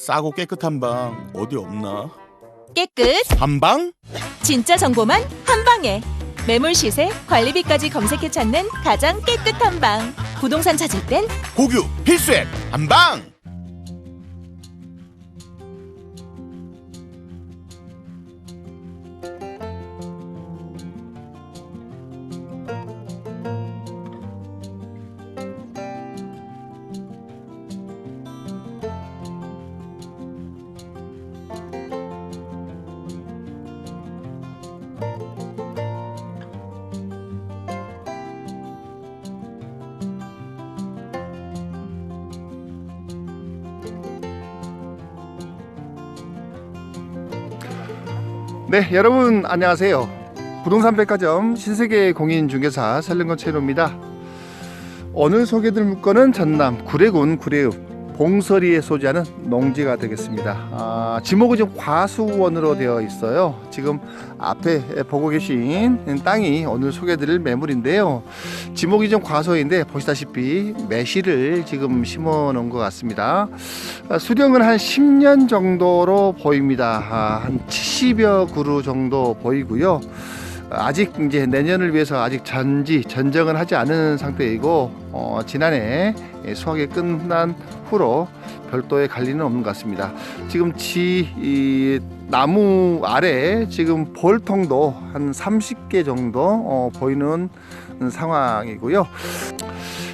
싸고 깨끗한 방 어디 없나? 깨끗, 한방? 진짜 정보만 한 방에. 매물 시세, 관리비까지 검색해 찾는 가장 깨끗한 방. 부동산 찾을 땐 고규 필수 앱 한방! 네, 여러분 안녕하세요. 부동산 백화점 신세계 공인중개사 설령건 최로입니다. 오늘 소개드릴 물건은 전남 구례군 구례읍 봉서리에 소지하는 농지가 되겠습니다. 아, 지목은 좀 과수원으로 되어 있어요. 지금 앞에 보고 계신 땅이 오늘 소개드릴 매물인데요. 지목이 좀 과소인데 보시다시피 매실을 지금 심어 놓은 것 같습니다. 아, 수령은 한 10년 정도로 보입니다. 아, 한 70여 그루 정도 보이고요. 아직 이제 내년을 위해서 아직 전지 전정은 하지 않은 상태이고 어, 지난해 수확이 끝난 후로 별도의 관리는 없는 것 같습니다. 지금 지 이, 나무 아래 지금 볼통도 한 30개 정도 어, 보이는 상황이고요.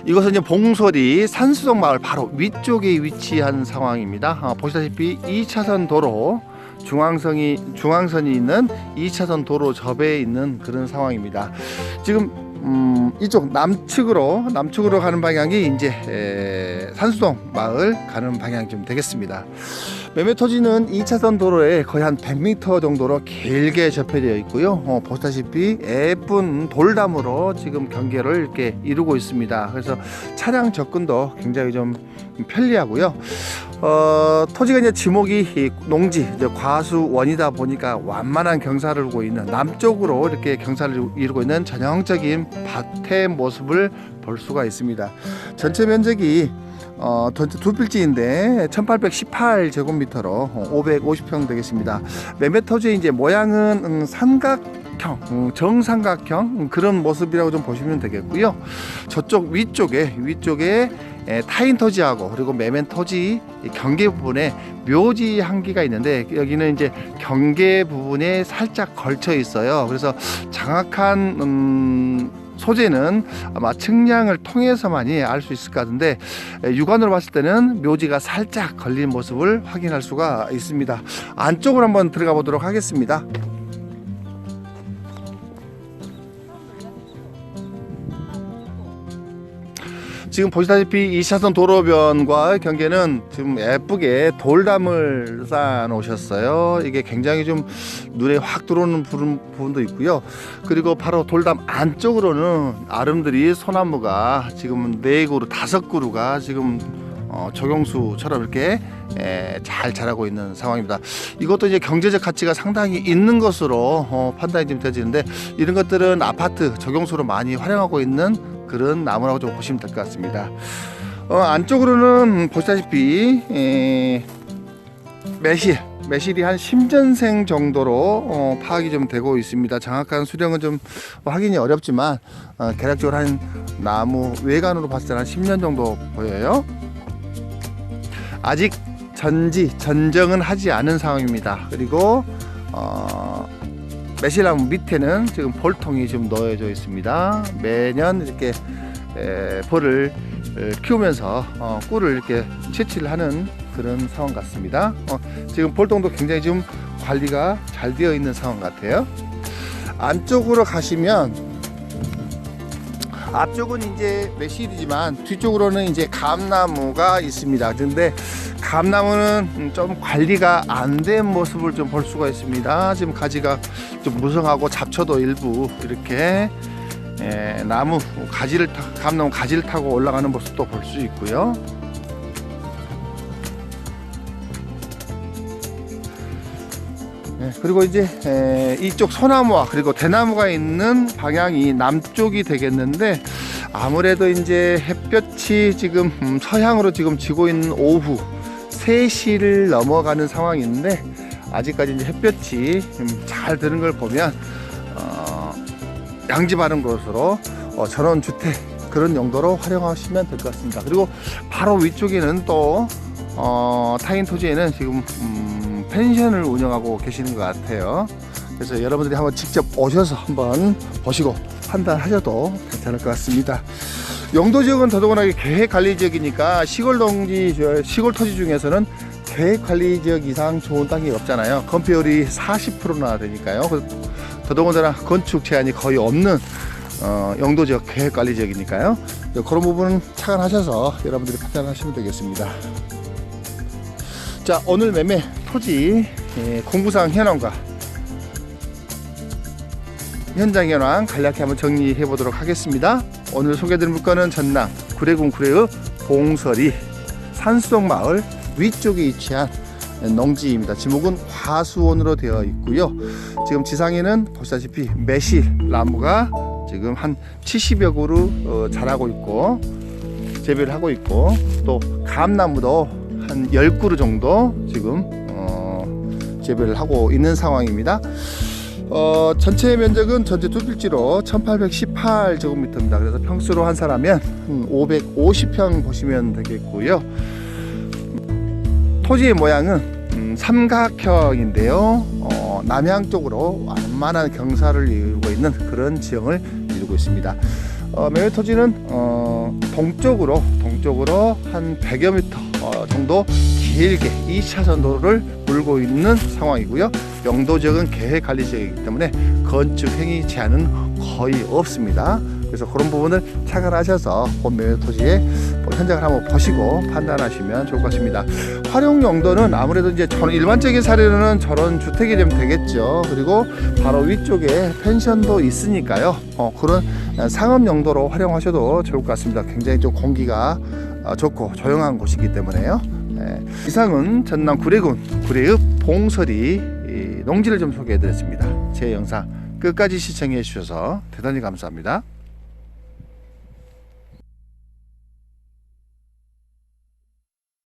이것은 이제 봉소리 산수동 마을 바로 위쪽에 위치한 상황입니다. 어, 보시다시피 2차선 도로 중앙선이 중앙선이 있는 2차선 도로 접해 있는 그런 상황입니다. 지금 음, 이쪽 남측으로 남측으로 가는 방향이 이제 에, 산수동 마을 가는 방향이 좀 되겠습니다. 매매 토지는 2차선 도로에 거의 한 100m 정도로 길게 접해되어 있고요. 어, 보시다시피 예쁜 돌담으로 지금 경계를 이렇게 이루고 있습니다. 그래서 차량 접근도 굉장히 좀 편리하고요. 어, 토지가 이제 지목이 이 농지 이제 과수원이다 보니까 완만한 경사를 이루고 있는 남쪽으로 이렇게 경사를 이루고 있는 전형적인 밭의 모습을 볼 수가 있습니다. 전체 면적이 어, 전체 두 필지인데 1818제곱미터로 550평 되겠습니다. 매매 토지의 이제 모양은 음, 삼각형, 음, 정삼각형 음, 그런 모습이라고 좀 보시면 되겠고요. 저쪽 위쪽에 위쪽에 에, 타인 토지하고 그리고 매매 토지 이 경계 부분에 묘지 한 개가 있는데 여기는 이제 경계 부분에 살짝 걸쳐 있어요. 그래서 정확한 음, 소재는 아마 측량을 통해서만이 알 수 있을 것 같은데 에, 육안으로 봤을 때는 묘지가 살짝 걸린 모습을 확인할 수가 있습니다. 안쪽으로 한번 들어가 보도록 하겠습니다. 지금 보시다시피 2차선 도로변과 경계는 지금 예쁘게 돌담을 쌓아 놓으셨어요. 이게 굉장히 좀 눈에 확 들어오는 부분- 부분도 있고요. 그리고 바로 돌담 안쪽으로는 아름드리 소나무가 지금 네 그루, 다섯 그루가 지금 어, 적용수처럼 이렇게 에, 잘 자라고 있는 상황입니다. 이것도 이제 경제적 가치가 상당히 있는 것으로 어, 판단이 좀 되지는데 이런 것들은 아파트 적용수로 많이 활용하고 있는 그런 나무라고 좀 보시면 될 것 같습니다. 어, 안쪽으로는 보시다시피 에, 매실 매실이 한 10전생 정도로 어, 파악이 좀 되고 있습니다. 정확한 수령은 좀 확인이 어렵지만 어, 대략적으로 한 나무 외관으로 봤을 때는 한 10년 정도 보여요. 아직 전지 전정은 하지 않은 상황입니다. 그리고 어, 매실나무 밑에는 지금 볼통이 좀 놓여져 있습니다. 매년 이렇게 에, 볼을 에, 키우면서 어, 꿀을 이렇게 채취를 하는 그런 상황 같습니다. 어, 지금 볼통도 굉장히 좀 관리가 잘 되어 있는 상황 같아요. 안쪽으로 가시면 앞쪽은 이제 매실이지만 뒤쪽으로는 이제 감나무가 있습니다. 근데 감나무는 좀 관리가 안 된 모습을 좀 볼 수가 있습니다. 지금 가지가 좀 무성하고 잡초도 일부 이렇게 에, 나무 가지를 타, 감나무 가지를 타고 올라가는 모습도 볼 수 있고요. 그리고 이제 에, 이쪽 소나무와 그리고 대나무가 있는 방향이 남쪽이 되겠는데 아무래도 이제 햇볕이 지금 음, 서향으로 지금 지고 있는 오후 3시를 넘어가는 상황인데 아직까지 이제 햇볕이 좀잘 드는 걸 보면 어, 양지 바른 곳으로 어, 전원 주택 그런 용도로 활용하시면 될 것 같습니다. 그리고 바로 위쪽에는 또 어, 타인 토지에는 지금 음, 펜션을 운영하고 계시는 것 같아요. 그래서 여러분들이 한번 직접 오셔서 한번 보시고 판단하셔도 괜찮을 것 같습니다. 용도 지역은 더더구나 계획 관리 지역이니까 시골 동지 시골 토지 중에서는 계획 관리 지역 이상 좋은 땅이 없잖아요. 건폐율이 40%나 되니까요. 그- 더더군다나 건축 제한이 거의 없는 어, 용도 지역 계획 관리 지역이니까요. 그런 부분은 착안하셔서 여러분들이 판단하시면 되겠습니다. 자 오늘 매매 토지 예, 공부상 현황과 현장 현황 간략히 한번 정리해 보도록 하겠습니다. 오늘 소개드린 물건은 전남 구례군 구례읍 봉설이 산수동 마을 위쪽에 위치한 농지입니다. 지목은 화수원으로 되어 있고요. 지금 지상에는 보시다시피 매실 나무가 지금 한 70여 그루 어, 자라고 있고 재배를 하고 있고 또 감나무도 한 10그루 정도 지금 어, 재배를 하고 있는 상황입니다. 어, 전체 면적은 전체 두 필지로 1818제곱미터입니다. 그래서 평수로 환산하면 한 550평 보시면 되겠고요. 토지의 모양은 음, 삼각형인데요. 어, 남향 쪽으로 완만한 경사를 이루고 있는 그런 지형을 이루고 있습니다. 어, 매매 토지는 어, 동쪽으로 동쪽으로 한 100여 미터 어, 정도 길게 2차선 도로를 물고 있는 상황이고요. 영도 지역은 계획 관리 지역이기 때문에 건축 행위 제한은 거의 없습니다. 그래서 그런 부분을 착안하셔서 본 매매 토지의 뭐 현장을 한번 보시고 판단하시면 좋을 것 같습니다. 활용 용도는 아무래도 이제 저런 일반적인 사례로는 저런 주택이 되면 되겠죠. 그리고 바로 위쪽에 펜션도 있으니까요. 어, 그런 상업 용도로 활용하셔도 좋을 것 같습니다. 굉장히 좀 공기가 어, 좋고 조용한 곳이기 때문에요. 예, 이상은 전남 구례군 구례읍 봉설이 이 농지를 좀 소개해드렸습니다. 제 영상 끝까지 시청해 주셔서 대단히 감사합니다.